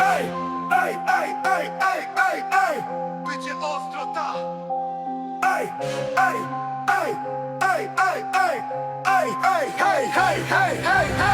Ej, ej, ej, ej, ej, ej, ej! Będzie ostro, ta! Ej, ej, ej, ej, ej, ej! Ej, ej, hej, hej, hej, hej, hej!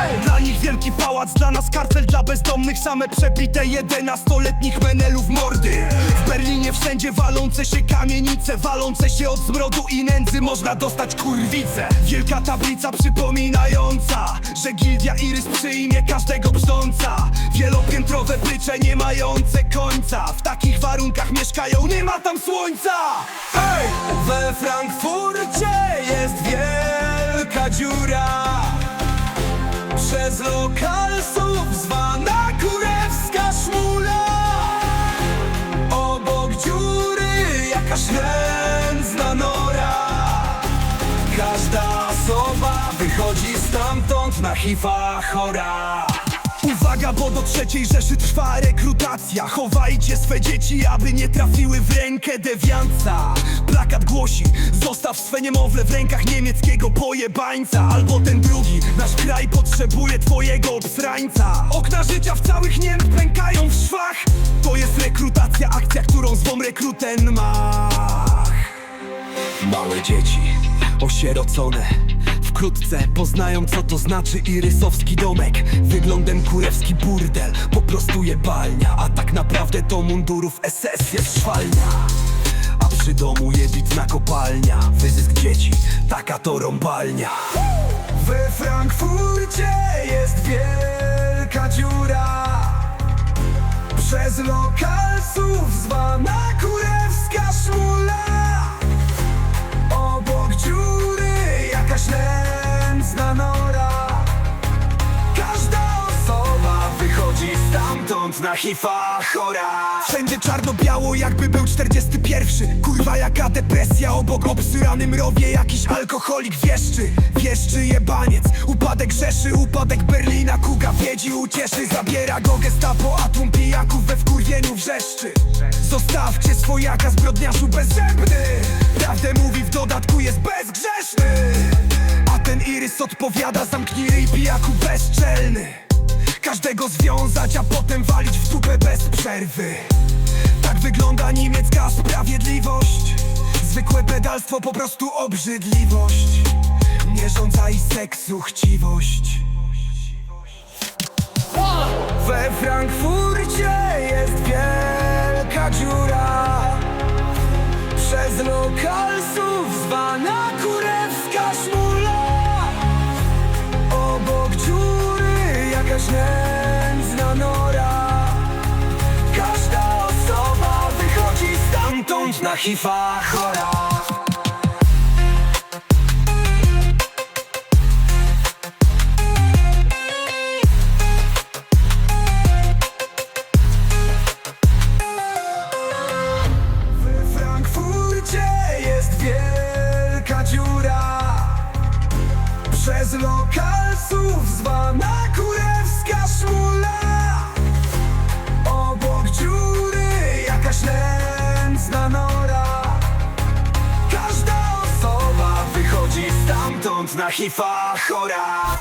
Wielki pałac, dla nas kartel, dla bezdomnych same przebite jedenastoletnich menelów mordy. W Berlinie wszędzie walące się kamienice, walące się od zmrodu i nędzy można dostać kurwicę. Wielka tablica przypominająca, że gildia Irys przyjmie każdego brzdąca. Wielopiętrowe prycze nie mające końca W takich warunkach mieszkają, nie ma tam słońca. Hej! We Frankfurcie jest wielka dziura Przez lokalsów zwana kurewska szmula. Obok dziury jakaś nędzna nora. Każda osoba wychodzi stamtąd na HIV chora Uwaga, bo do trzeciej Rzeszy trwa rekrutacja. Chowajcie swe dzieci, aby nie trafiły w rękę dewianca. Plakat głosi, zostaw swe niemowlę w rękach niemieckiego pojebańca. Albo ten drugi, nasz kraj potrzebuje twojego obsrańca. Okna życia w całych Niemczech pękają w szwach. To jest rekrutacja, akcja, którą zwą rekrutenmach Małe dzieci, osierocone Wkrótce poznają co to znaczy irysowski domek. Wyglądem kurewski burdel, po prostu jebalnia. A tak naprawdę to mundurów SS jest szwalnia. A przy domu jebitna kopalnia. Wyzysk dzieci, taka to rąbalnia. We Frankfurcie jest wielka dziura. Przez lokalsów zwana kurewska szmula na hifa chora. Wszędzie czarno-biało jakby był 41 Kurwa jaka depresja obok obsyrany mrowie Jakiś alkoholik wieszczy, wieszczy jebaniec Upadek Rzeszy, upadek Berlina. Kuga wiedzi, ucieszy, zabiera go gestapo A tłum pijaków we wkurwieniu wrzeszczy. Zostawcie swojaka zbrodniarzu bezzębny Prawdę mówi w dodatku jest bezgrzeszny. A ten Irys odpowiada zamknij ryj pijaku bezczelny Każdego związać, a potem walić w dupę bez przerwy. Tak wygląda niemiecka sprawiedliwość. Zwykłe pedalstwo, po prostu obrzydliwość. Nie rządza i seksu chciwość. We Frankfurcie jest wielka dziura. Przez lokalsów zwana kurewska nędzna nora. Każda osoba wychodzi stamtąd na hifa chora. We Frankfurcie jest wielka dziura. Przez lokalsów zwana kurewska Na hifa chora